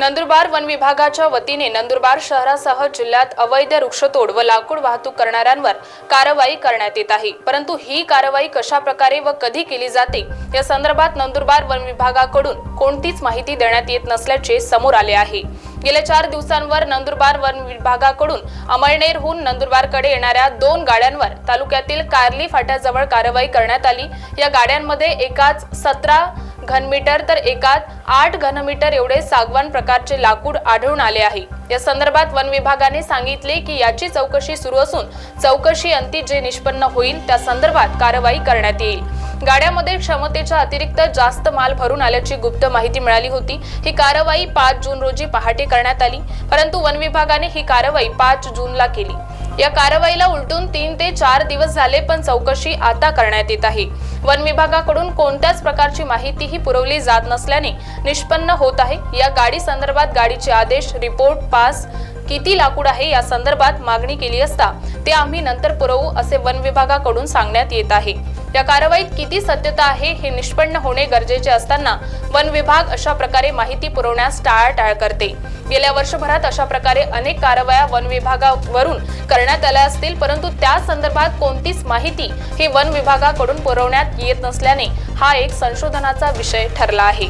Nandurbar one विभागाच्या वतीने नंदुरबार शहरासह जिल्ह्यात अवैध वृक्षतोड व लाकूड वाहतूक करणाऱ्यांवर कारवाई करण्यात येत आहे. परंतु ही कारवाई कशा प्रकारे व कधी केली जाते? या संदर्भात नंदुरबार वन विभागाकडून कोणतीच माहिती देण्यात येत नसल्याचे समोर आले आहे. गेल्या चार दिवसांवर नंदुरबार वन विभागाकडून अमळनेरहून नंदुरबारकडे येणाऱ्या दोन गाड्यांवर तालुक्यातील कारली फाट्याजवळ कारवाई करण्यात आली. या गाड्यांमध्ये एकाच सतरा घनमीटर तर एकात आठ घनमीटर एवढे सागवान प्रकारचे लाकूड आढळून आले आहे. या संदर्भात वन विभागाने सांगितले की याची चौकशी सुरू असून चौकशी अंती जे निष्पन्न होईल त्या संदर्भात कारवाई करण्यात येईल. गाड्यामध्ये क्षमतेच्या अतिरिक्त जास्त माल भरून आल्याची गुप्त माहिती मिळाली होती. ही कारवाई पाच जून रोजी पहाटे करण्यात आली परंतु वन विभागाने ही कारवाई पाच जूनला केली. या कारवाईला उलटून तीन ते चार दिवस झाले पण चौकशी आता करण्यात येत आहे. वन विभागाकडून कोणत्याच प्रकारची माहितीही पुरवली जात नसल्याने निष्पन्न होत आहे. या गाडी संदर्भात गाडीचे आदेश रिपोर्ट पास किती लाकूड आहे या संदर्भात मागणी केली असता ते आम्ही नंतर पुरवू असे वन विभागाकडून सांगण्यात येत आहे. या कारवाईत किती सत्यता आहे हे निष्पन्न होणे गरजेचे असताना वन विभाग अशा प्रकारे माहिती पुरवण्यास टाळाटाळ करते. गेल्या वर्षभरात अशा प्रकारे अनेक कारवाया वन विभागावरून करण्यात आल्या असतील परंतु त्या संदर्भात कोणतीच माहिती हे वन विभागाकडून पुरवण्यात येत नसल्याने हा एक संशोधनाचा विषय ठरला आहे.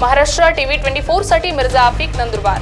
महाराष्ट्र टीव्ही ट्वेंटी फोरसाठी मिर्झा आफिक नंदुरबार.